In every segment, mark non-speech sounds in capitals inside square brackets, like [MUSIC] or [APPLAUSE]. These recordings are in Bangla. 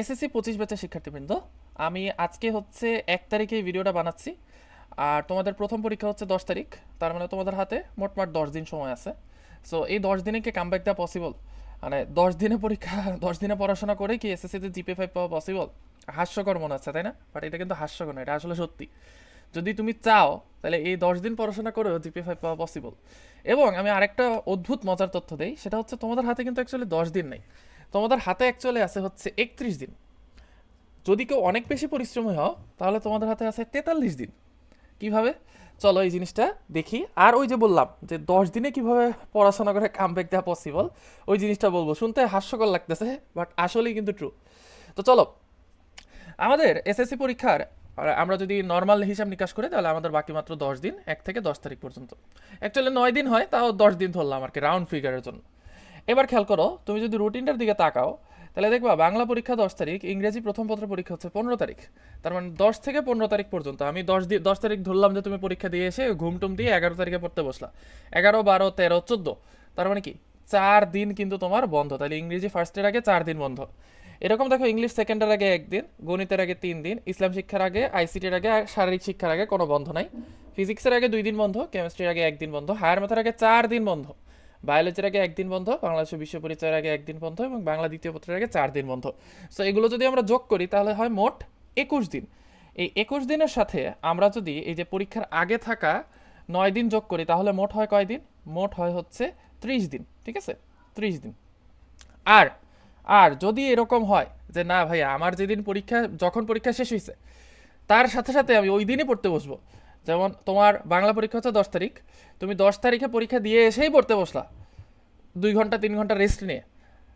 এসএসসি পঁচিশ ব্যাচের শিক্ষার্থীবৃন্দ, আমি আজকে হচ্ছে এক তারিখে ভিডিওটা বানাচ্ছি। আর তোমাদের প্রথম পরীক্ষা হচ্ছে দশ তারিখ, তার মানে তোমাদের হাতে মোটমাট দশ দিন সময় আছে। সো এই দশ দিনে কি কামব্যাক দেওয়া পসিবল মানে দশ দিনে পরীক্ষা, [LAUGHS] দশ দিনে পড়াশোনা করে কি এসএসসিতে জিপে ফাইভ পাওয়া পসিবল হাস্যকর মনে হচ্ছে, তাই না? বাট এটা কিন্তু হাস্যকর না এটা আসলে সত্যি। যদি তুমি চাও, তাহলে এই দশ দিন পড়াশোনা করেও জিপি ফাইভ পাওয়া পসিবল এবং আমি আরেকটা অদ্ভুত মজার তথ্য দেই, সেটা হচ্ছে তোমাদের হাতে কিন্তু অ্যাকচুয়ালি দশ দিন নেই। তোমাদের হাতে অ্যাকচুয়ালি আছে হচ্ছে একত্রিশ দিন। যদি কেউ অনেক বেশি পরিশ্রমী হও, তাহলে তোমাদের হাতে আছে তেতাল্লিশ দিন। কীভাবে? চলো এই জিনিসটা দেখি। আর ওই যে বললাম যে দশ দিনে কীভাবে পড়াশোনা করে কামব্যাক দেওয়া পসিবল ওই জিনিসটা বলব। শুনতে হাস্যকর লাগতেছে বাট আসলেই কিন্তু ট্রু তো চলো, আমাদের এসএসসি পরীক্ষার আমরা যদি নর্মাল হিসাব নিকাশ করি, তাহলে আমাদের বাকি মাত্র দশ দিন, এক থেকে দশ তারিখ পর্যন্ত। অ্যাকচুয়ালি নয় দিন হয়, তাও দশ দিন ধরলাম আর কি রাউন্ড ফিগারের জন্য। এবার খেয়াল করো, তুমি যদি রুটিনটার দিকে তাকাও, তাহলে দেখবা বাংলা পরীক্ষা দশ তারিখ, ইংরেজি প্রথম পত্র পরীক্ষা হচ্ছে পনেরো তারিখ। তার মানে দশ থেকে পনেরো তারিখ পর্যন্ত, আমি দশ দিন দশ তারিখ ধরলাম যে তুমি পরীক্ষা দিয়ে এসে ঘুমটুম দিয়ে এগারো তারিখে পড়তে বসলা। এগারো, বারো, তেরো, চোদ্দ। তার মানে কি? চার দিন কিন্তু তোমার বন্ধ, তাহলে ইংরেজি ফার্স্টের আগে চার দিন বন্ধ। এরকম দেখো ইংলিশ সেকেন্ডের আগে একদিন, গণিতের আগে তিন দিন, ইসলাম শিক্ষার আগে আইসিটির আগে আর শারীরিক শিক্ষার আগে কোনো বন্ধ নাই। ফিজিক্সের আগে দুই দিন বন্ধ কেমিস্ট্রির আগে একদিন বন্ধ হায়ার ম্যাথের আগে চার দিন বন্ধ। বায়োলজির আগে একদিন বন্ধ, বাংলাদেশের বিশ্ব পরিচয়ের আগে একদিন বন্ধ এবং বাংলা দ্বিতীয় পত্রের আগে চার দিন বন্ধ। সো এগুলো যদি আমরা যোগ করি, তাহলে হয় মোট একুশ দিন। এই একুশ দিনের সাথে আমরা যদি এই যে পরীক্ষার আগে থাকা নয় দিন যোগ করি, তাহলে মোট হয় কয় দিন? মোট হয় হচ্ছে ত্রিশ দিন, ঠিক আছে? ত্রিশ দিন। আর আর যদি এরকম হয় যে না ভাই আমার যেদিন পরীক্ষা, যখন পরীক্ষা শেষ হয়েছে তার সাথে সাথে আমি ওই দিনই পড়তে বসবো। যেমন তোমার বাংলা পরীক্ষা হচ্ছে দশ তারিখ, তুমি দশ তারিখে পরীক্ষা দিয়ে এসেই পড়তে বসলা। দুই ঘণ্টা, তিন ঘণ্টা রেস্ট নিয়ে।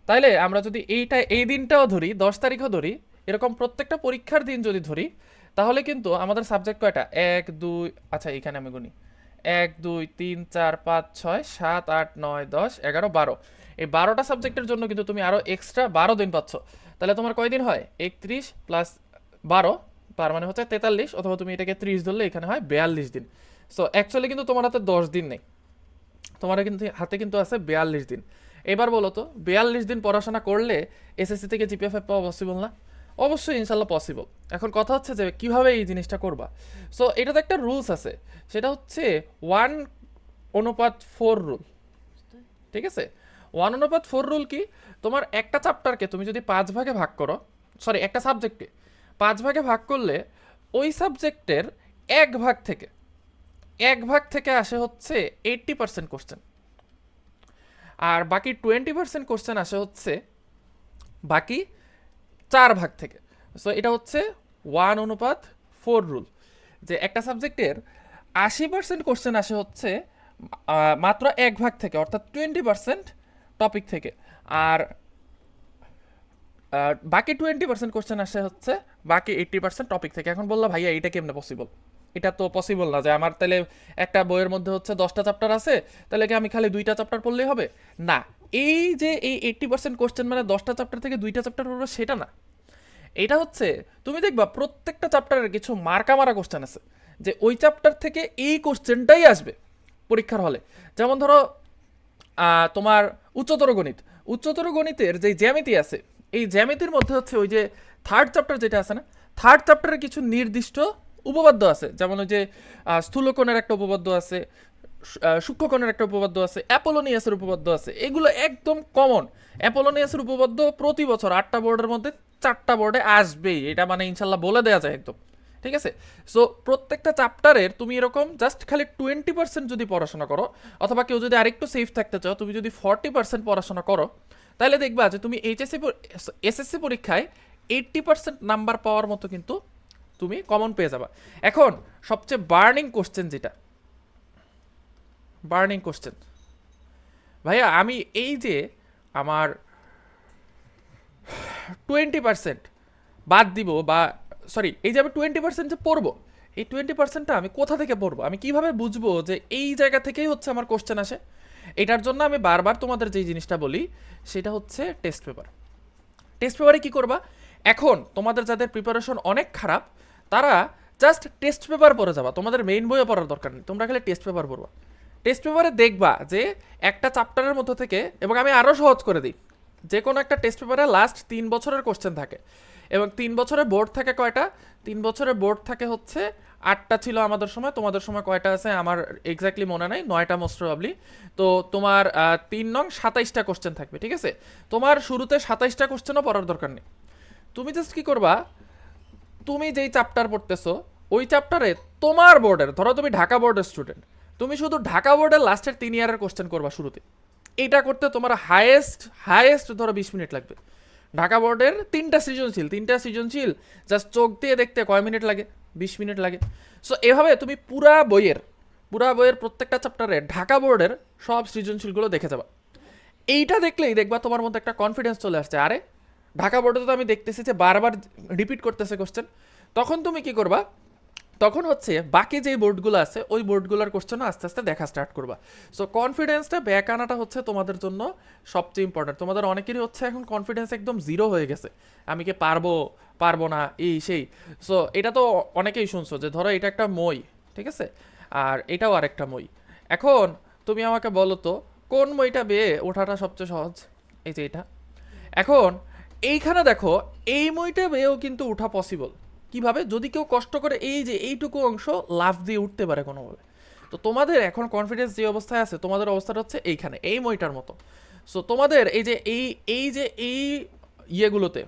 তাইলে আমরা যদি এইটা, এই দিনটাও ধরি, দশ তারিখও ধরি, এরকম প্রত্যেকটা পরীক্ষার দিন যদি ধরি, তাহলে কিন্তু আমাদের সাবজেক্ট কয়টা? এক, দুই আচ্ছা এখানে আমি গুনি। এক, দুই, তিন, চার, পাঁচ, ছয়, সাত, আট, নয়, দশ, এগারো, বারো। এই বারোটা সাবজেক্টের জন্য কিন্তু তুমি আরও এক্সট্রা বারো দিন পাচ্ছ। তাহলে তোমার কয়দিন হয়? একত্রিশ প্লাস বারো তার মানে হচ্ছে তেতাল্লিশ অথবা তুমি এটাকে ত্রিশ ধরলে এখানে হয় বিয়াল্লিশ দিন। সো অ্যাকচুয়ালি কিন্তু তোমার হাতে দশ দিন নেই। তোমার কিন্তু, হাতে কিন্তু আছে বিয়াল্লিশ দিন। এবার বলো তো, বিয়াল্লিশ দিন পড়াশোনা করলে এসএসসি থেকে জিপিএফ পাওয়া পসিবল না? অবশ্যই ইনশাল্লাহ পসিবল এখন কথা হচ্ছে যে কীভাবে এই জিনিসটা করবা? সো এটাতে একটা রুলস আছে। সেটা হচ্ছে ওয়ান অনুপাত ফোর রুল ঠিক আছে? ওয়ান অনুপাত ফোর রুল কি? তোমার একটা চ্যাপ্টারকে তুমি যদি পাঁচ ভাগে ভাগ করো সরি একটা সাবজেক্টকে পাঁচ ভাগে ভাগ করলে ওই সাবজেক্টের এক ভাগ থেকে, এক ভাগ থেকে আসে হচ্ছে এইট্টি পার্সেন্ট কোশ্চেন আর বাকি টোয়েন্টি পার্সেন্ট কোশ্চেন আসে হচ্ছে বাকি চার ভাগ থেকে। সো এটা হচ্ছে ওয়ান অনুপাত ফোর রুল যে একটা সাবজেক্টের আশি পার্সেন্ট কোশ্চেন আসে হচ্ছে মাত্র এক ভাগ থেকে, অর্থাৎ টোয়েন্টি পার্সেন্ট টপিক থেকে। আর বাকি টোয়েন্টি পার্সেন্ট কোশ্চেন আসে হচ্ছে, বাকি এইট্টি পার্সেন্ট টপিক থেকে। এখন বললাম ভাইয়া, এটা কেমনে পসিবল এটা তো পসিবল না যে আমার তাহলে একটা বইয়ের মধ্যে হচ্ছে দশটা চ্যাপ্টার আছে, তাহলে কি আমি খালি দুইটা চ্যাপ্টার পড়লেই হবে? না, এই যে এই এইট্টি পার্সেন্ট কোশ্চেন মানে দশটা চ্যাপ্টার থেকে দুইটা চ্যাপ্টার পড়বে, সেটা না। এটা হচ্ছে, তুমি দেখবা প্রত্যেকটা চ্যাপ্টারের কিছু মার্কা মারা কোশ্চেন আছে, যে ওই চ্যাপ্টার থেকে এই কোশ্চেনটাই আসবে পরীক্ষার হলে। যেমন ধরো তোমার উচ্চতর গণিত। উচ্চতর গণিতের যে জ্যামিতি আছে এই জ্যামিতির মধ্যে হচ্ছে ওই যে থার্ড চ্যাপ্টার যেটা আছে না থার্ড চ্যাপ্টারের কিছু নির্দিষ্ট উপপাদ্য আছে। যেমন ওই যে স্থূলকোণের একটা উপপাদ্য আছে সূক্ষ্মকোণের একটা উপপাদ্য আছে, অ্যাপোলোনিয়াসের উপপাদ্য আছে। এগুলো একদম কমন অ্যাপোলোনিয়াসের উপপাদ্য প্রতি বছর আটটা বোর্ডের মধ্যে চারটা বোর্ডে আসবেই। এটা মানে ইনশাল্লাহ বলে দেওয়া যায় একদম। ঠিক আছে? সো প্রত্যেকটা চ্যাপ্টারের তুমি এরকম জাস্ট খালি টোয়েন্টি পার্সেন্ট যদি পড়াশোনা করো, অথবা কেউ যদি আরেকটু সেফ থাকতে চাও, তুমি যদি ফর্টি পার্সেন্ট পড়াশোনা করো তাহলে দেখবা যে তুমি এইচএসসি এসএসসি পরীক্ষায় এইট্টি পার্সেন্ট নাম্বার পাওয়ার মতো কিন্তু তুমি কমন পেয়ে যাবা। এখন সবচেয়ে বার্নিং কোশ্চেন যেটা বার্নিং কোশ্চেন ভাইয়া, আমি এই যে আমার টোয়েন্টি পার্সেন্ট বাদ দিব বা সরি এই যে আমি টোয়েন্টি পার্সেন্ট যে পড়ব, এই টোয়েন্টি পার্সেন্টটা আমি কোথা থেকে পড়ব? আমি কীভাবে বুঝব যে এই জায়গা থেকেই হচ্ছে আমার কোশ্চেন আসে? এটার জন্য আমি বারবার তোমাদের যেই জিনিসটা বলি, সেটা হচ্ছে টেস্ট পেপার টেস্ট পেপারে কি করবা? এখন তোমাদের যাদের প্রিপারেশন অনেক খারাপ, তারা জাস্ট টেস্ট পেপার পড়ে যাবা। তোমাদের মেইন বইও পড়ার দরকার নেই। তোমরা খালি টেস্ট পেপার পড়বা। টেস্ট পেপারে দেখবা যে একটা চ্যাপ্টারের মধ্যে থেকে, এবং আমি আরও সহজ করে দিই যে কোনো একটা টেস্ট পেপারে লাস্ট তিন বছরের কোশ্চেন থাকে। এবং তিন বছরের বোর্ড থাকে কয়টা? তিন বছরের বোর্ড থাকে হচ্ছে আটটা ছিল আমাদের সময়, তোমাদের সময় কয়টা আছে আমার এক্স্যাক্টলি মনে নাই, নয়টা মোস্ট প্রবাবলি তো তোমার তিন নং সাতাইশটা কোশ্চেন থাকবে, ঠিক আছে? তোমার শুরুতে সাতাইশটা কোশ্চেনও পড়ার দরকার নেই। তুমি জাস্ট কি করবা? তুমি যেই চ্যাপ্টার পড়তেছো, ওই চ্যাপ্টারে তোমার বোর্ডের ধরো তুমি ঢাকা বোর্ডের স্টুডেন্ট তুমি শুধু ঢাকা বোর্ডের লাস্টের তিন ইয়ারের কোশ্চেন করবা শুরুতে। এইটা করতে তোমার হায়েস্ট হায়েস্ট ধরো বিশ মিনিট লাগবে। ঢাকা বোর্ডের তিনটা সৃজনশীল তিনটা সৃজনশীল জাস্ট চোখ দিয়ে দেখতে কয় মিনিট লাগে? বিশ মিনিট লাগে। সো এভাবে তুমি পুরা বইয়ের পুরা বইয়ের প্রত্যেকটা চ্যাপ্টারে ঢাকা বোর্ডের সব সৃজনশীলগুলো দেখে যাবা। এইটা দেখলেই দেখবা তোমার মধ্যে একটা কনফিডেন্স চলে আসছে। আরে, ঢাকা বোর্ডে তো আমি দেখতেছি যে বারবার রিপিট করতেছে কোশ্চেন তখন তুমি কি করবা? তখন হচ্ছে বাকি যে বোর্ডগুলো আছে, ওই বোর্ডগুলোর কোশ্চেনও আস্তে আস্তে দেখা স্টার্ট করবা। সো কনফিডেন্সটা ব্যাক আনাটা হচ্ছে তোমাদের জন্য সবচেয়ে ইম্পর্টেন্ট তোমাদের অনেকেরই হচ্ছে এখন কনফিডেন্স একদম জিরো হয়ে গেছে। আমি কি পারব পারব না, এই, সেই। সো এটা তো অনেকেই শুনছো যে ধরো এটা একটা মই, ঠিক আছে? আর এটাও আরেকটা মই। এখন তুমি আমাকে বলো তো, কোন মইটা বেয়ে ওঠাটা সবচেয়ে সহজ? এই যে এটা। এখন এইখানে দেখো, এই মইটা বেয়েও কিন্তু ওঠা পসিবল কীভাবে? যদি কেউ কষ্ট করে এই যে এইটুকু অংশ লাভ দিয়ে উঠতে পারে কোনোভাবে। তো তোমাদের এখন কনফিডেন্স যে অবস্থায় আছে, তোমাদের অবস্থাটা হচ্ছে এইখানে, এই মইটার মতো। সো তোমাদের এই যে এই এই যে এই ইয়েগুলোতে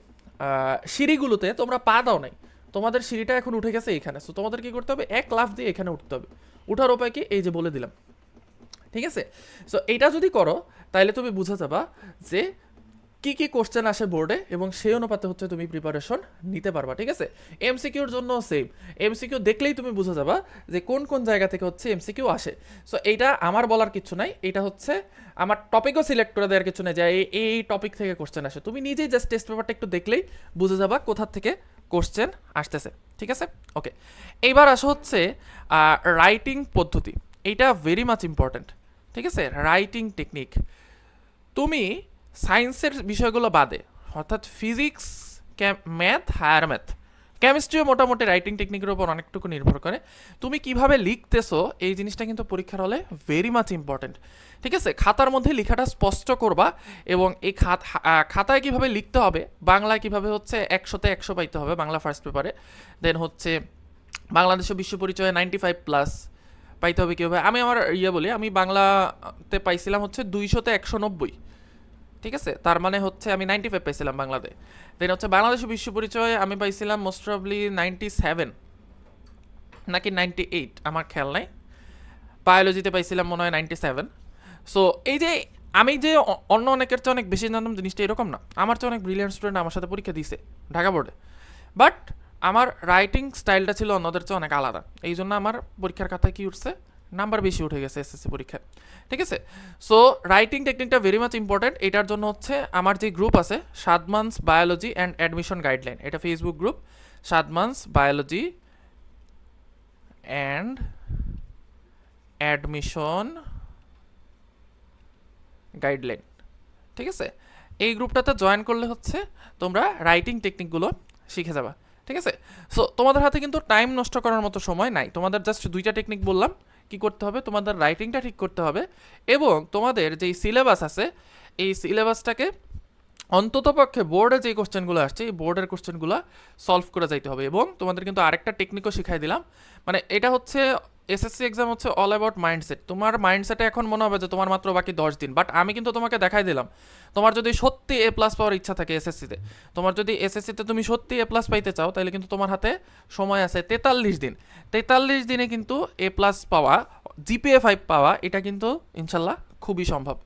সিঁড়িগুলোতে তোমরা পা দাও নাই। তোমাদের সিঁড়িটা এখন উঠে গেছে এইখানে। সো তোমাদের কি করতে হবে? এক লাফ দিয়ে এখানে উঠতে হবে। উঠার উপায় কি? এই যে বলে দিলাম। ঠিক আছে? সো এটা যদি করো তাহলে তুমি বুঝে যাবা যে কি কি কোশ্চেন আসে বোর্ডে এবং সেই অনুপাতে হচ্ছে তুমি প্রিপারেশন নিতে পারবা, ঠিক আছে? এমসিকিউর জন্য সেম এমসিকিউ দেখলেই তুমি বুঝে যাবা যে কোন কোন জায়গা থেকে হচ্ছে এমসিকিউ আসে। সো এইটা আমার বলার কিছু নাই। এটা হচ্ছে আমার টপিকও সিলেক্ট করে দেওয়ার কিছু নাই যে এই টপিক থেকে কোশ্চেন আসে। তুমি নিজেই জাস্ট টেস্ট পেপারটা একটু দেখলেই বুঝে যাবা কোথা থেকে কোশ্চেন আসতেছে, ঠিক আছে? ওকে এইবার আসা হচ্ছে রাইটিং পদ্ধতি। এইটা ভেরি মাচ ইম্পর্ট্যান্ট ঠিক আছে? রাইটিং টেকনিক তুমি সায়েন্সের বিষয়গুলো বাদে। অর্থাৎ ফিজিক্স ম্যাথ হায়ার ম্যাথ। কেমিস্ট্রিও মোটামুটি রাইটিং টেকনিকের উপর অনেকটুকু নির্ভর করে। তুমি কীভাবে লিখতেছো এই জিনিসটা কিন্তু পরীক্ষার হলে ভেরি মাচ ইম্পর্ট্যান্ট ঠিক আছে? খাতার মধ্যে লেখাটা স্পষ্ট করবা এবং এই খাত খাতায় কীভাবে লিখতে হবে, বাংলায় কীভাবে হচ্ছে একশোতে একশো পাইতে হবে, বাংলা ফার্স্ট পেপারে দেন হচ্ছে বাংলাদেশের বিশ্ব পরিচয়ে নাইনটি ফাইভ প্লাস পাইতে হবে কীভাবে? আমি আমার ইয়ে বলি, আমি বাংলাতে পাইছিলাম হচ্ছে দুইশোতে একশো নব্বই। ঠিক আছে? তার মানে হচ্ছে আমি নাইনটি ফাইভ পাইছিলাম বাংলাতে। দেন হচ্ছে বাংলাদেশের বিশ্ব পরিচয়ে আমি পাইছিলাম মোস্ট প্রবলি নাইনটি সেভেন নাকি নাইনটি এইট আমার খেয়াল নাই। বায়োলজিতে পাইছিলাম মনে হয় নাইনটি সেভেন সো এই যে আমি যে অন্য অনেকের চেয়ে অনেক বেশি জানতাম জিনিসটা এরকম না। আমার চেয়ে অনেক ব্রিলিয়ান্ট স্টুডেন্ট আমার সাথে পরীক্ষা দিছে ঢাকা বোর্ডে বাট আমার রাইটিং স্টাইলটা ছিল অন্যদের চেয়ে অনেক আলাদা। এই জন্য আমার পরীক্ষার খাতায় কি উঠছে? নাম্বার বেশি উঠে গেছে এসএসসি পরীক্ষায়। ঠিক আছে? সো রাইটিং টেকনিকটা ভেরি মাচ ইম্পর্ট্যান্ট এটার জন্য হচ্ছে আমার যে গ্রুপ আছে সাত months biology and admission guideline এটা ফেসবুক গ্রুপ সাত months biology and admission guideline ঠিক আছে? এই গ্রুপটাতে জয়েন করলে হচ্ছে তোমরা রাইটিং টেকনিকগুলো শিখে যাবা। ঠিক আছে? সো তোমাদের হাতে কিন্তু টাইম নষ্ট করার মতো সময় নাই। তোমাদের জাস্ট দুইটা টেকনিক বললাম। কি করতে হবে? তোমাদের রাইটিংটা ঠিক করতে হবে এবং তোমাদের যেই সিলেবাস আছে, এই সিলেবাসটাকে অন্ততপক্ষে বোর্ডে যে কোশ্চেনগুলো আসছে, এই বোর্ডের কোশ্চেনগুলো সলভ করে যাইতে হবে এবং তোমাদের কিন্তু আরেকটা টেকনিকও শিখাই দিলাম। মানে এটা হচ্ছে এসএসসি এক্সাম হচ্ছে অল অ্যাবাউট মাইন্ডসেট তোমার মাইন্ডসেটে এখন মনে হবে যে তোমার মাত্র বাকি দশ দিন। বাট আমি কিন্তু তোমাকে দেখাই দিলাম। তোমার যদি সত্যি এ প্লাস পাওয়ার ইচ্ছা থাকে এসএসসিতে তোমার যদি এসএসসিতে তুমি সত্যি এ প্লাস পাইতে চাও তাহলে কিন্তু তোমার হাতে সময় আছে তেতাল্লিশ দিন। তেতাল্লিশ দিনে কিন্তু এ প্লাস পাওয়া জিপিএ ফাইভ পাওয়া, এটা কিন্তু ইনশাল্লাহ খুবই সম্ভব।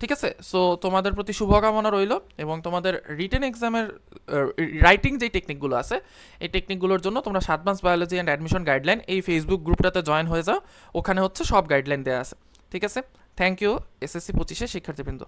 ঠিক আছে? সো তোমাদের প্রতি শুভকামনা রইল এবং তোমাদের রিটেন এক্সামের রাইটিং যে টেকনিকগুলো আছে, এই টেকনিকগুলোর জন্য তোমরা সাত মাস বায়োলজি অ্যান্ড অ্যাডমিশন গাইডলাইন এই ফেসবুক গ্রুপটাতে জয়েন হয়ে যাও। ওখানে হচ্ছে সব গাইডলাইন দেওয়া আছে। ঠিক আছে? থ্যাংক ইউ এসএসসি পঁচিশে শিক্ষার্থীবৃন্দ।